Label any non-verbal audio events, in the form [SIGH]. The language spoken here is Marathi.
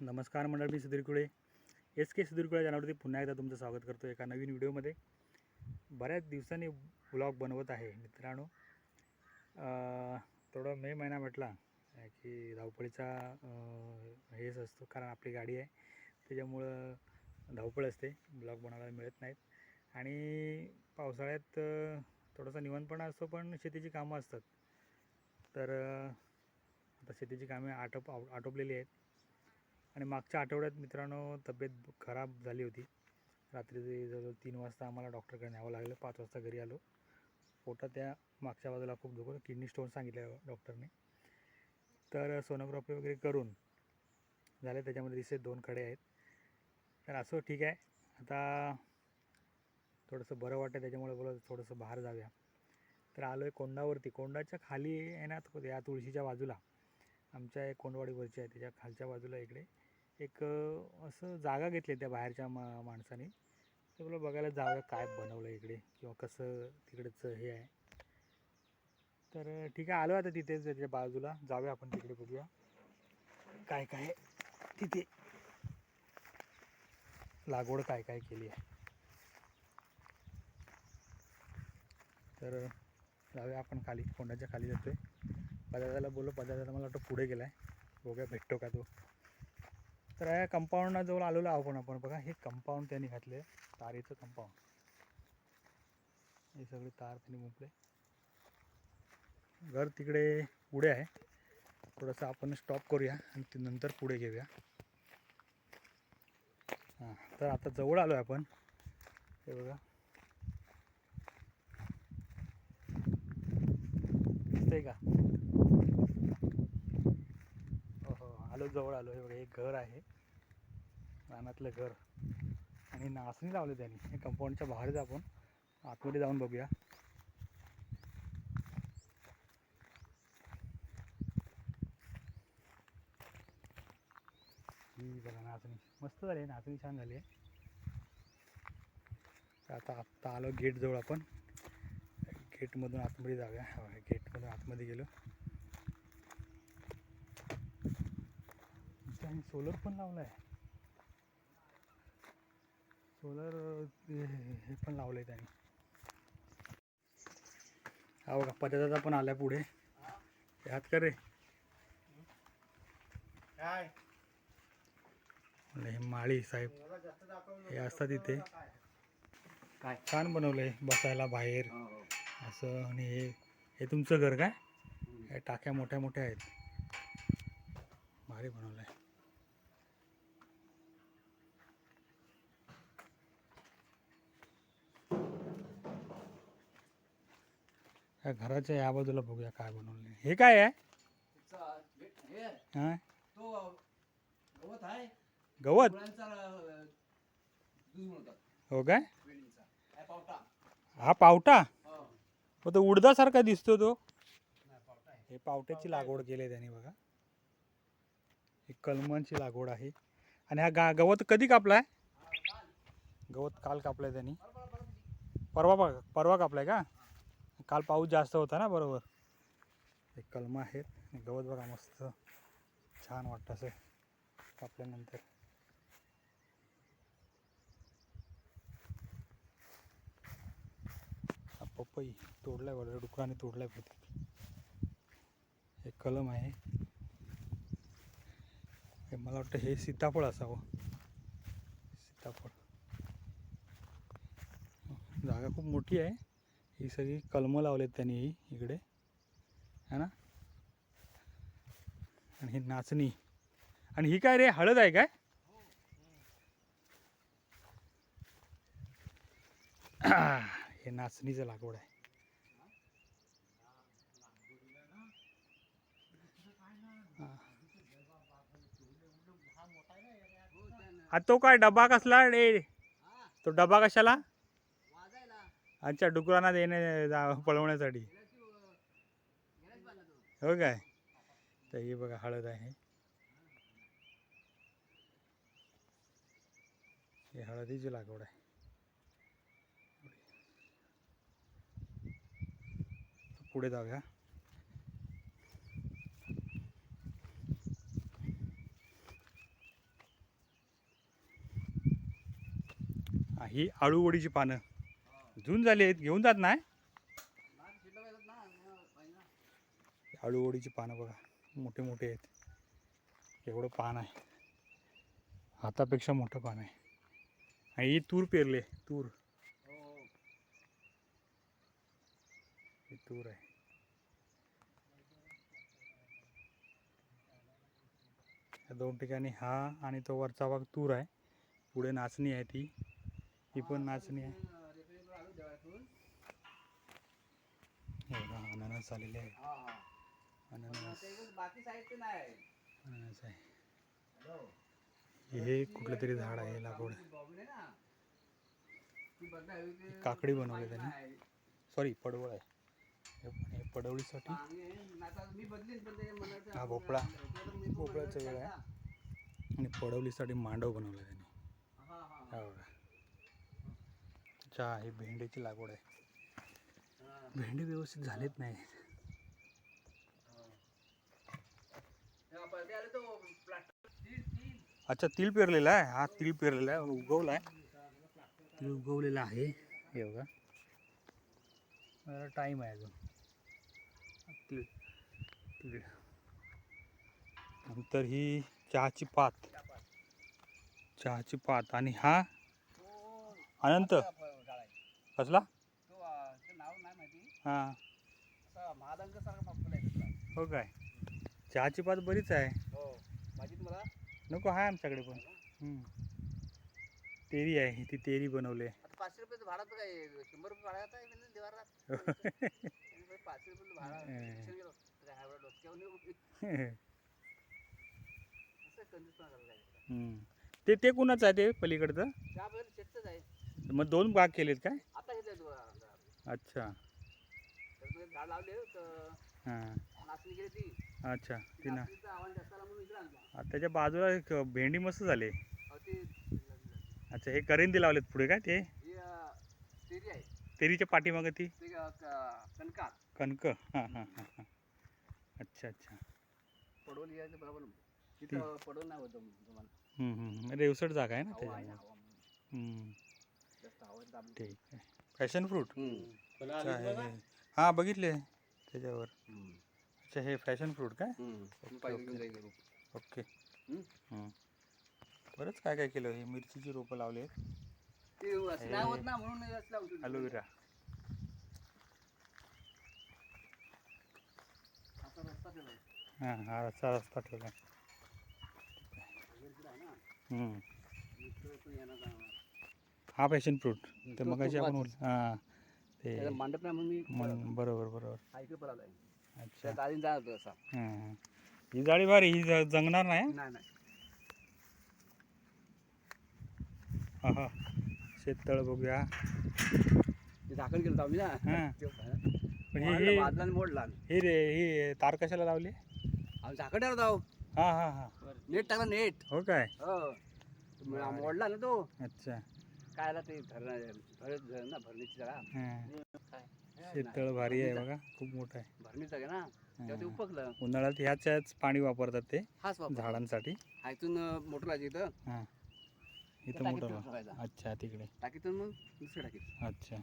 नमस्कार मंडळ मी सुधीर कुळे. एस के सुधीर कुळे चॅनलवरती पुन्हा एकदा तुमचं स्वागत करतो एका नवीन व्हिडिओमध्ये. बऱ्याच दिवसांनी ब्लॉग बनवत आहे मित्रांनो. थोडं मे महिना म्हटला की धावपळीचा हेच असतो कारण आपली गाडी आहे. त्याच्यामुळं धावपळ असते ब्लॉग बनवायला मिळत नाहीत. आणि पावसाळ्यात थोडासा निवांतपणा असतो पण शेतीची कामं असतात. तर आता शेतीची कामे आटोप आटोपलेली आहेत. आणि मागच्या आठवड्यात मित्रांनो तब्येत खराब झाली होती. रात्री जवळजवळ तीन वाजता आम्हाला डॉक्टरकडे न्यावं लागलं. पाच वाजता घरी आलो. पोटात त्या मागच्या बाजूला खूप दुखलं किडनी स्टोन सांगितलं डॉक्टरने. तर सोनोग्राफी वगैरे करून झाले. त्याच्यामध्ये दिसते दोन खडे आहेत. तर असं ठीक आहे. आता थोडंसं बरं वाटतं त्याच्यामुळे बोला थोडंसं बाहेर जाऊया. तर आलो आहे कोंडावरती. कोंडाच्या खाली आहे ना या तुळशीच्या बाजूला. आमच्या एक कोंडवाडीवरची आहे. त्याच्या खालच्या बाजूला इकडे. एक असं जागा घेतली त्या बाहेरच्या मा माणसाने. ते बोला बघायला जाऊया काय बनवलं इकडे किंवा कसं तिकडचं हे आहे. तर ठीक आहे आलो आता तिथेच त्याच्या बाजूला. जाऊया आपण तिकडे बघूया. काय काय तिथे लागवड काय काय केली आहे. तर जाऊया आपण खाली कोंडाच्या खाली जातोय. पदार्थाला बोललो पदार्थाला मला वाटतं पुढे गेला आहे बघूया भेटतो का तो. तर या कंपाऊंडाजवळ आलेलो आहो पण आपण. बघा हे कंपाऊंड त्यांनी घातले तारेचं कंपाऊंड हे सगळे तार त्यांनी गुंपले घर तिकडे पुढे आहे. थोडंसं आपण स्टॉप करूया आणि ते नंतर पुढे घेऊया. हां तर आता जवळ आलो आहे आपण. हे बघा. दिसतंय का? आलो जवळ आलो हे बघा एक घर आहे. रानातलं घर. आणि नाचणी लावले त्यांनी. हे कंपाऊंडच्या बाहेरच आपण आतमध्ये जाऊन बघूया. ही बघा नाचणी. मस्त झाली आहे, नाचणी छान झाली आहे. आता आत्ता आलो गेट जवळ आपण. गेटमधून आतमध्ये जाऊया. हो, गेटमधून आतमध्ये गेलो. त्यांनी सोलर पण लावलं आहे सोलर हे पण लावलं आहे त्यांनी. हा बघा पदाचा पण आलाय पुढे. यात कर रे? काय? म्हणलं हे माळी साहेब. हे असतात इथे. काय? छान बनवलंय बसायला बाहेर. असं आणि हे हे तुमचं घर काय? हे टाक्या मोठ्या मोठ्या आहेत. भारी बनवलंय. या घराच्या या बाजूला बघूया काय बनवलंय हे काय आहे? हे गवत हो काय? हा पावटा. हो तो उडदासारखा दिसतो तो? हे पावट्याची लागवड केली आहे त्यांनी बघा. ही कलमांची लागवड आहे. आणि हा गा गवत कधी कापलाय? गवत काल कापलाय त्यांनी. परवा परवा कापलाय का? काल पाऊस जास्त होता ना बरोबर? हे कलम आहेत. गवत बघा मस्त छान वाटतं असं कापल्यानंतर. पपई तोडलाय बरं डुकराने तोडलाय बहुतेक. हे कलम आहे. हे मला वाटतं हे सीताफळ असावं. सीताफळ. जागा खूप मोठी आहे. ही सगळी कलमं लावलेत त्यांनी ही इकडे. है ना? आणि ही नाचणी. आणि ही काय रे? हळद आहे काय? [CLEARS THROAT] हे नाचणीचं लागवड आहे. हा. तो काय डबा कसला रे? तो डबा कशाला? आमच्या डुकरांना देणे जा पळवण्यासाठी. हो काय? तर ही बघा हळद आहे. हे हळदीची लागवड आहे. पुढे जाऊया. ही आळूवडीची पानं. जून झाली आहेत घेऊन जात नाही. नाही, आळूवडीची पानं बघा मोठे मोठे आहेत. एवढं पान आहे. हातापेक्षा मोठं पान आहे. आणि ही तूर पेरले तूर. ही तूर आहे. या दोन ठिकाणी हा आणि तो वरचा भाग तूर आहे. पुढे नाचणी आहे ती. ही पण नाचणी आहे अं, रेल्वेवर आलो देवळातून. हे अननस आलेले आहे. अननस. अननस आहे. हे कुठलं तरी झाड आहे ते काकडी बनवली त्यांनी. सॉरी पडवळ आहे. हे पडवळीसाठी. हा, भोपळा. भोपळ्याचं वेळ आहे. आणि पडवलीसाठी मांडव बनवला त्याने. हा. बघा. चहा ही भेंडीची लागवड आहे. भेंडी व्यवस्थित झालेत नाही. हा. अच्छा तिल पेरलेला आहे? हा तिल पेरलेला आहे उगवला आहे. तिल उगवलेला आहे. हे बघा. टाईम आहे अजून. तिळ तिळ. नंतर ही चहाची पात. चहाची पात. आणि हा अनंत. कसला तो अं, ते नाव नाही माहिती हां. असा फुल आहे. हो काय? चहाची पात बरीच आहे. हो. तुम्हाला नको आहे आमच्याकडे पण. हम्म. तेरी आहे ती तेरी बनवले. आता पाचशे रुपयाचं भाडं तर काय? शंभर रुपये भाडं आता [LAUGHS] पाचशे रुपये भाडं हं. शिक्षण गेलो. तर काय एवढं डोक्यावर नाही उभी. [LAUGHS] असं कंजूसपणा करायला लागला. हम्म. ते ते कुणाचं आहे ते पलीकडचं? त्या बैल शेतच आहे. मग दोन बाग केलेत काय? आता हे अच्छा. झाड लावले तर हां. नाचणी गेली ती अच्छा ती ना. नाचणीचं आव्हान जास्त आलं म्हणून इकडे आणला. आ, त्याच्या बाजूला एक भेंडी मस्त झाली. अहो ती अच्छा हे करेंदी लावलेत पुढे काय ते? ही अं, तेरी आहे. तेरीच्या पाठीमागं ती? ते अं, क- कणकात कणक. हां हां हां हां. अच्छा अच्छा. पडवली आहे ते बरोबर. तिथं पडवून नाही होतं तुम्हाला. हम्म, हम्म, हम्म. रेवसट जागा आहे ना हवा आहे त्याच्यामुळे हवा म्हणून. हम्म, जास्त हवा आहे दाबली. ठीक आहे. पॅशन फ्रूट हम्म. हे बघितले. त्याच्यावर. अच्छा हे फॅशन फ्रूट काय. ओके. बरंच काय काय केलं हे मिरचीची रोपं लावली आहेत. म्हणून हे रस्ता. हां रस्ता रस्ता ठेवला. हा पॅशन फ्रूट. ते तो- मगाशी तो आपण हां. ते त्याला मांडप नाही म्हणून मी मन बरोबर बरोबर. हा इकडे अच्छा. त्या दारीन जाणार होतो असा हां हां. ही जाळी भारी ही ज- जंगणार नाही नाही नाही. हा हा शेततळ बघूया. ते झाकण केलं होतं आम्ही ना. हां. ते होतं. पण ही मोडला, ही बादला आणि मोडला ही रे ही तार कशाला लावली? आम्ही झाकण ठेवत आहो हां हां हां. नेट टाकला नेट. हो काय? हो. मग मोडला ना तो. अच्छा. काय आला ते धरण भरत धरण ना भरणीची जागा हां. काय? शेततळ भारी आहे बघा खूप मोठं आहे. भरणीचं आहे ना? तेव्हा ते. उपकलं. उन्हाळ्यात ह्याच ह्याच पाणी वापरतात ते हाच वापर. झाडांसाठी. हा इथून मोटर लावायची इथं. हां. इथं टाकीत मोठं ठेवायचा. अच्छा तिकडे. टाकीतून मग दुसऱ्या टाकीत. अच्छा.